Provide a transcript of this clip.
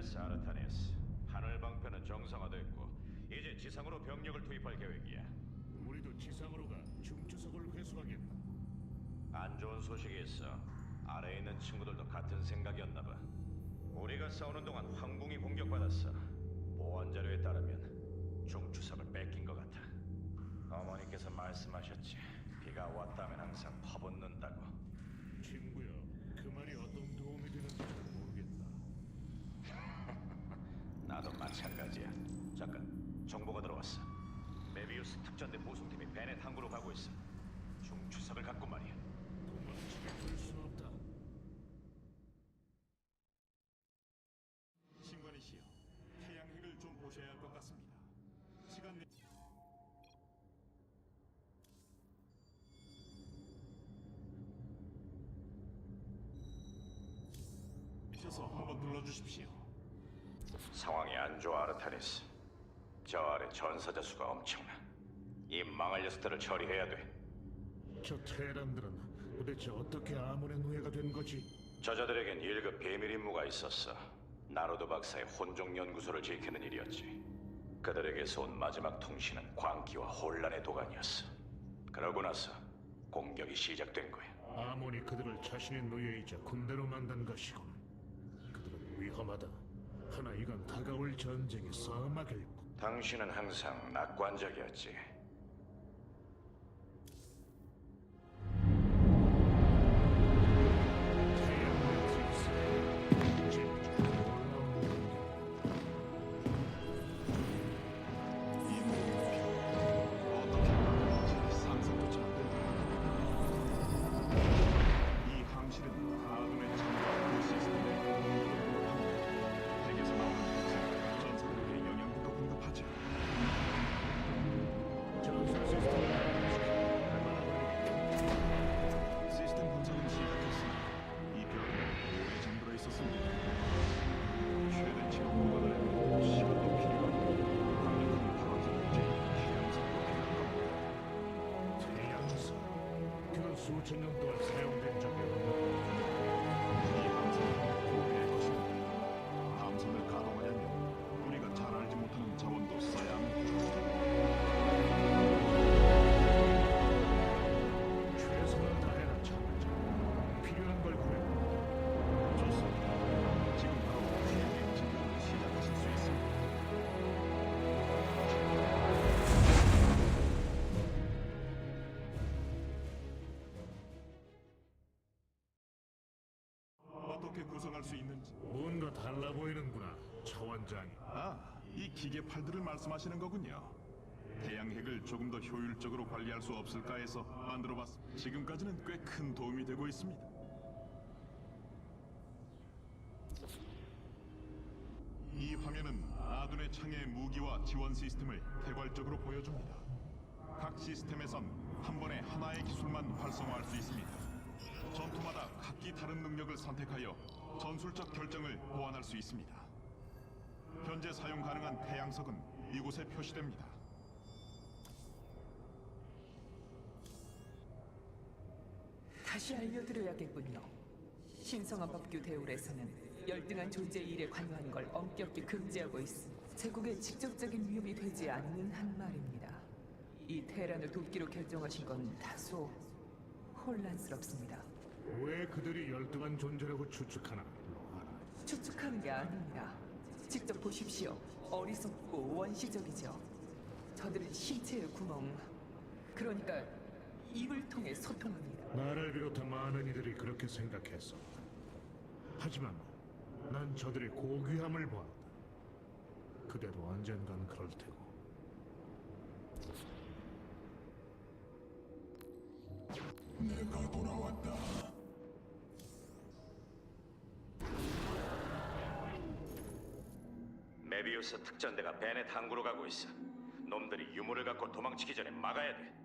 잘했어, 아르타니스. 하늘 방패는 정상화됐고 이제 지상으로 병력을 투입할 계획이야. 우리도 지상으로 가 중추석을 회수하겠다. 안 좋은 소식이 있어. 아래에 있는 친구들도 같은 생각이었나 봐. 우리가 싸우는 동안 황궁이 공격받았어. 보안 자료에 따르면 중추석을 뺏긴 것 같아. 어머니께서 말씀하셨지. 비가 왔다면 항상 퍼붓는다고. 항구로 가고 있어. 중추석을 갖고 말이야. 도망치게 없다. 신관이시여, 태양핵을 좀 보셔야 할 것 같습니다. 시간 내... 셔서 한번 눌러주십시오. 상황이 안 좋아, 아르타니스. 저 아래 전사자 수가 엄청나. 이 망할 녀석들을 처리해야 돼. 저 테란들은 도대체 어떻게 아몬의 노예가 된 거지? 저자들에겐 1급 비밀 임무가 있었어. 나로드 박사의 혼종 연구소를 지키는 일이었지. 그들에게서 온 마지막 통신은 광기와 혼란의 도가니였어. 그러고 나서 공격이 시작된 거야. 아몬이 그들을 자신의 노예이자 군대로 만든 것이군. 그들은 위험하다. 하나 이건 다가올 전쟁의 싸움막일 뿐. 당신은 항상 낙관적이었지. 그건 수 구성할 수 있는지 뭔가 달라 보이는구나, 차원장이. 아, 이 기계팔들을 말씀하시는 거군요. 태양핵을 조금 더 효율적으로 관리할 수 없을까 해서 만들어봤습니다. 지금까지는 꽤 큰 도움이 되고 있습니다. 이 화면은 아둔의 창의 무기와 지원 시스템을 개괄적으로 보여줍니다. 각 시스템에선 한 번에 하나의 기술만 활성화할 수 있습니다. 전투마다 각기 다른 능력을 선택하여 전술적 결정을 보완할 수 있습니다. 현재 사용 가능한 태양석은 이곳에 표시됩니다. 다시 알려드려야겠군요. 신성한 법규 대울에서는 열등한 존재의 일에 관여하는 걸 엄격히 금지하고 있으니 제국에 직접적인 위협이 되지 않는 한 말입니다. 이 테란을 돕기로 결정하신 건 다소 혼란스럽습니다. 왜 그들이 열등한 존재라고 추측하나? 추측하는 게 아닙니다. 직접 보십시오. 어리석고 원시적이죠. 저들은 신체의 구멍, 그러니까 입을 통해 소통합니다. 나를 비롯한 많은 이들이 그렇게 생각했어. 하지만 난 저들의 고귀함을 보았다. 그대도 언젠간 그럴 테고. 내가 돌아왔다. 메비우스 특전대가 베넷 항구로 가고 있어. 놈들이 유물을 갖고 도망치기 전에 막아야 돼.